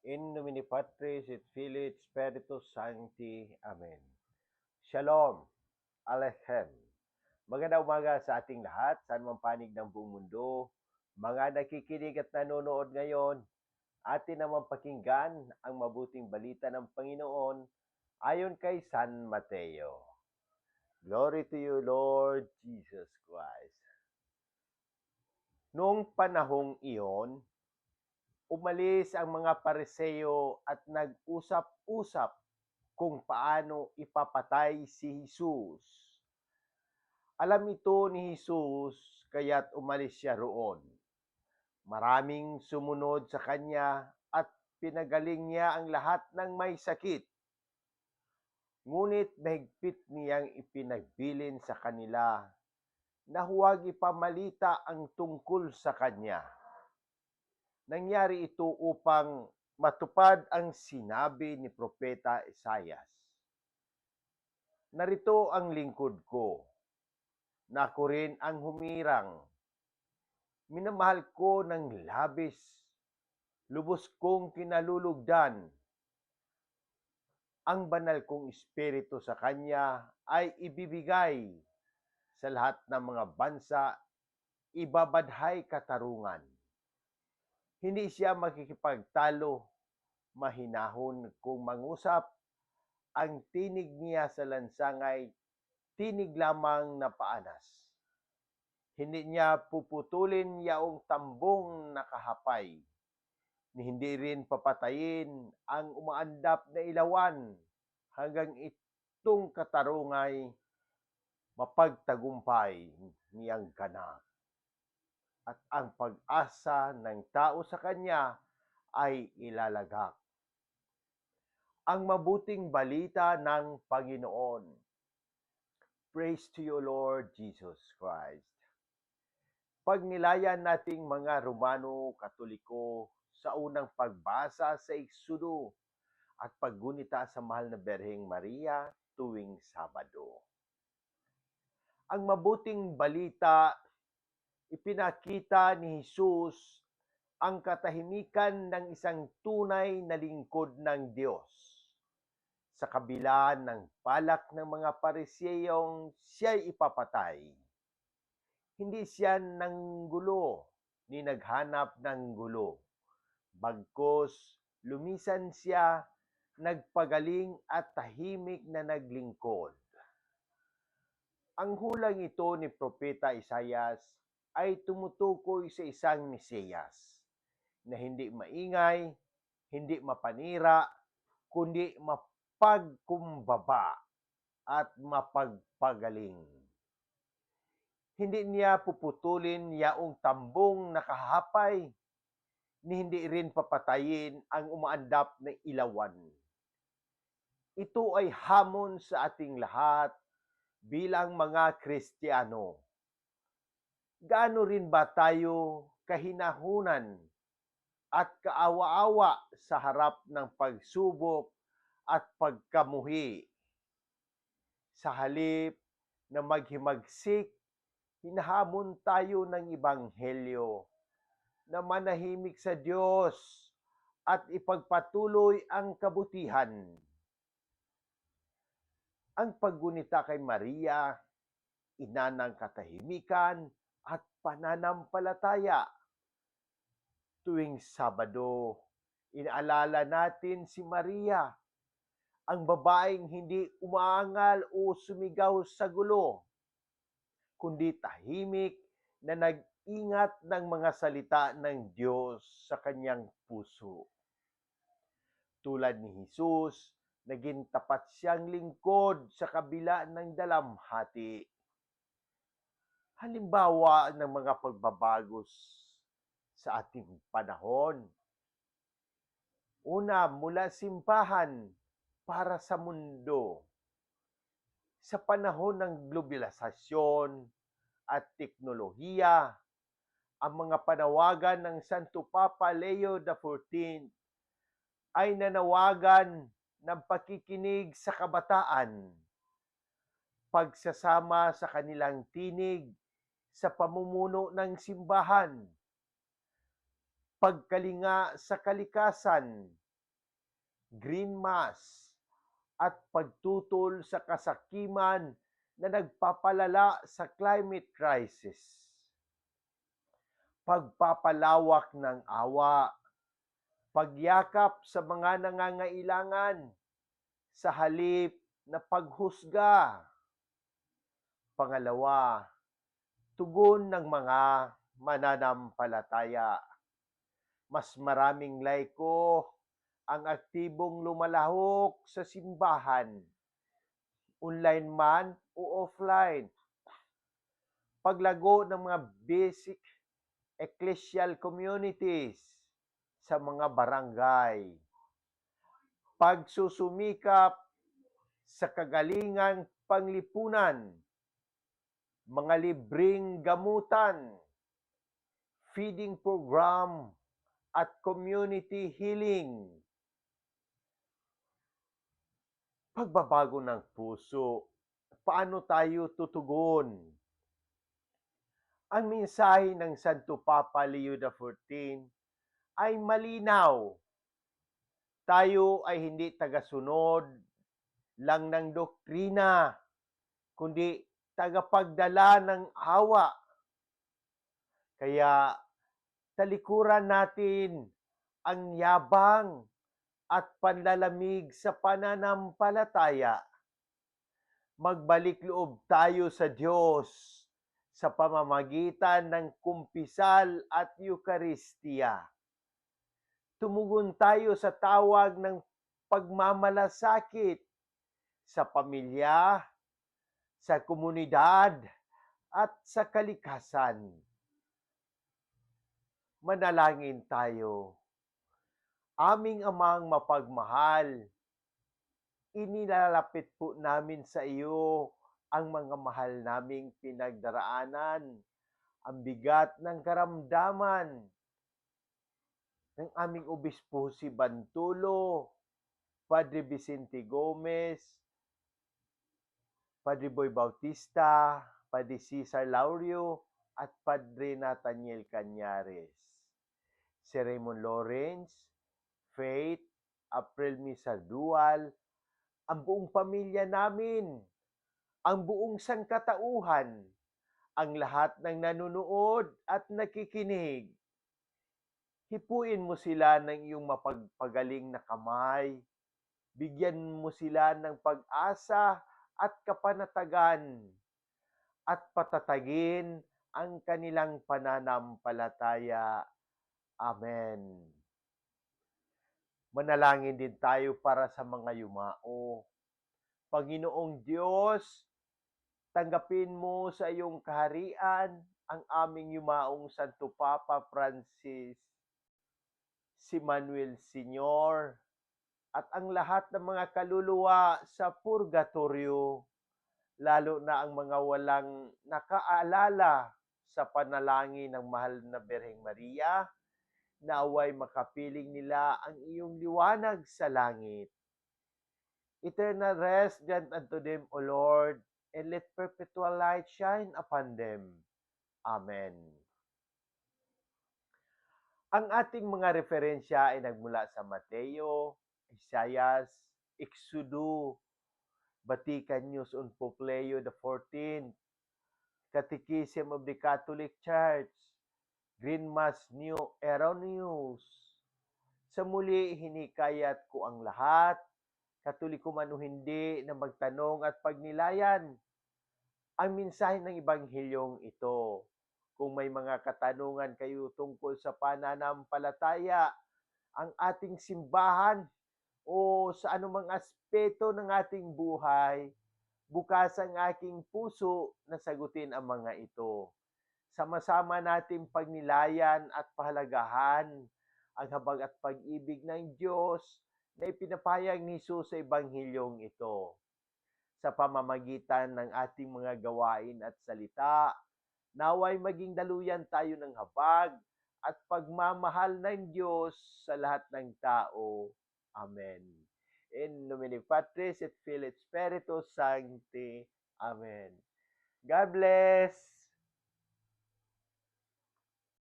In nomine Patris et Filii et Spiritus Sancti. Amen. Shalom. Alechem. Magandang umaga sa ating lahat, saan man panig ng buong mundo. Mga nakikinig at nanonood ngayon, atin naman pakinggan ang mabuting balita ng Panginoon ayon kay San Mateo. Glory to you, Lord Jesus Christ. Noong panahong iyon, umalis ang mga pareseyo at nag-usap-usap kung paano ipapatay si Jesus. Alam ito ni Jesus, kaya't umalis siya roon. Maraming sumunod sa kanya at pinagaling niya ang lahat ng may sakit. Ngunit mahigpit niyang ipinagbilin sa kanila na huwag ipamalita ang tungkol sa kanya. Nangyari ito upang matupad ang sinabi ni Propeta Isayas. Narito ang lingkod ko, na ako rin ang humirang. Minamahal ko ng labis, lubos kong kinalulugdan. Ang banal kong espiritu sa kanya ay ibibigay sa lahat ng mga bansa, ibabadhay katarungan. Hindi siya makikipagtalo, mahinahon kung mangusap, ang tinig niya sa lansangay tinig lamang na paanas. Hindi niya puputulin yaong tambong nakahapay, hindi rin papatayin ang umaandap na ilawan hanggang itong katarungay mapagtagumpay niyang ganap. At ang pag-asa ng tao sa kanya ay ilalagak. Ang mabuting balita ng Panginoon. Praise to you, Lord Jesus Christ. Pag nilayan nating mga Romano Katoliko sa unang pagbasa sa Exodo at paggunita sa mahal na Berheng Maria tuwing Sabado. Ang mabuting balita, ipinakita ni Jesus ang katahimikan ng isang tunay na lingkod ng Diyos sa kabila ng palak ng mga parisiyong siya'y ipapatay. Hindi siya nanggulo ni naghanap ng gulo. Bagkos lumisan siya, nagpagaling at tahimik na naglingkod. Ang hulang ito ni Propeta Isayas ay tumutukoy sa isang Mesiyas na hindi maingay, hindi mapanira, kundi mapagkumbaba at mapagpagaling. Hindi niya puputulin yaong tambong nakahapay, ni hindi rin papatayin ang umaandap na ilawan. Ito ay hamon sa ating lahat bilang mga Kristiyano. Gaano rin ba tayo kahinahunan at kaawa-awa sa harap ng pagsubok at pagkamuhi? Sa halip na maghimagsik, hinahamon tayo ng Ibanghelyo na manahimik sa Diyos at ipagpatuloy ang kabutihan ang paggunita kay Maria, ina ng katahimikan at pananampalataya. Tuwing Sabado, inaalala natin si Maria, ang babaeng hindi umaangal o sumigaw sa gulo, kundi tahimik na nag-ingat ng mga salita ng Diyos sa kanyang puso. Tulad ni Jesus, naging tapat siyang lingkod sa kabila ng dalamhati. Halimbawa ng mga pagbabago sa ating panahon. Una, mula simbahan para sa mundo. Sa panahon ng globalisasyon at teknolohiya, ang mga panawagan ng Santo Papa Leo XIV ay nanawagan ng pakikinig sa kabataan, pagsasama sa kanilang tinig sa pamumuno ng simbahan, pagkalinga sa kalikasan green mass, at pagtutol sa kasakiman na nagpapalala sa climate crisis. Pagpapalawak ng awa, pagyakap sa mga nangangailangan sa halip na paghusga. Pangalawa, tugon ng mga mananampalataya. Mas maraming laiko ang aktibong lumalahok sa simbahan, online man o offline. Paglago ng mga basic ecclesial communities sa mga barangay. Pagsusumikap sa kagalingang panglipunan, mga libreng gamutan, feeding program, at community healing. Pagbabago ng puso, paano tayo tutugon? Ang mensahe ng Santo Papa Leo XIV ay malinaw. Tayo ay hindi tagasunod lang ng doktrina, kundi tagapagdala ng awa. Kaya talikuran natin ang yabang at panlalamig sa pananampalataya. Magbalik loob tayo sa Diyos sa pamamagitan ng kumpisal at Eukaristiya. Tumugon tayo sa tawag ng pagmamalasakit sa pamilya, sa komunidad, at sa kalikasan. Manalangin tayo. Aming amang mapagmahal, inilalapit po namin sa iyo ang mga mahal naming pinagdaraanan, ang bigat ng karamdaman ng aming obispo si Bantulo, Padre Vicente Gomez, Padre Boy Bautista, Padre Cesar Laurio, at Padre Nathaniel Cañares. Si Raymond Lawrence, Faith, April Misadual, ang buong pamilya namin, ang buong sangkatauhan, ang lahat ng nanonood at nakikinig. Hipuin mo sila ng iyong mapagpagaling na kamay. Bigyan mo sila ng pag-asa at kapanatagan at patatagin ang kanilang pananampalataya. Amen. Manalangin din tayo para sa mga yumao. Panginoong Diyos, tanggapin mo sa iyong kaharian ang aming yumaong Santo Papa Francis, si Manuel Senior, at ang lahat ng mga kaluluwa sa purgatorio, lalo na ang mga walang nakaalala sa panalangin ng mahal na Berheng Maria, naway makapiling nila ang iyong liwanag sa langit. Eternal rest grant unto them, O Lord, and let perpetual light shine upon them. Amen. Ang ating mga referensya ay nagmula sa Mateo, Isaias, Exodo, Vatican News on Pope Leo the 14th, Catechism of the Catholic Church, Green Mass New Era News. Sa muli, hinikayat ko ang lahat, katoliko man o hindi, na magtanong at pagnilayan ang mensahe ng Ebanghilyong ito. Kung may mga katanungan kayo tungkol sa pananampalataya, ang ating simbahan o sa anumang aspeto ng ating buhay, bukas ang aking puso na sagutin ang mga ito. Sama-sama nating pagnilayan at pahalagahan ang habag at pag-ibig ng Diyos na ipinapayag ni Jesus sa Ebanghilyong ito. Sa pamamagitan ng ating mga gawain at salita, naway maging daluyan tayo ng habag at pagmamahal ng Diyos sa lahat ng tao. Amen. In nomine Patris et Filii Spiritus Sancti. Amen. God bless.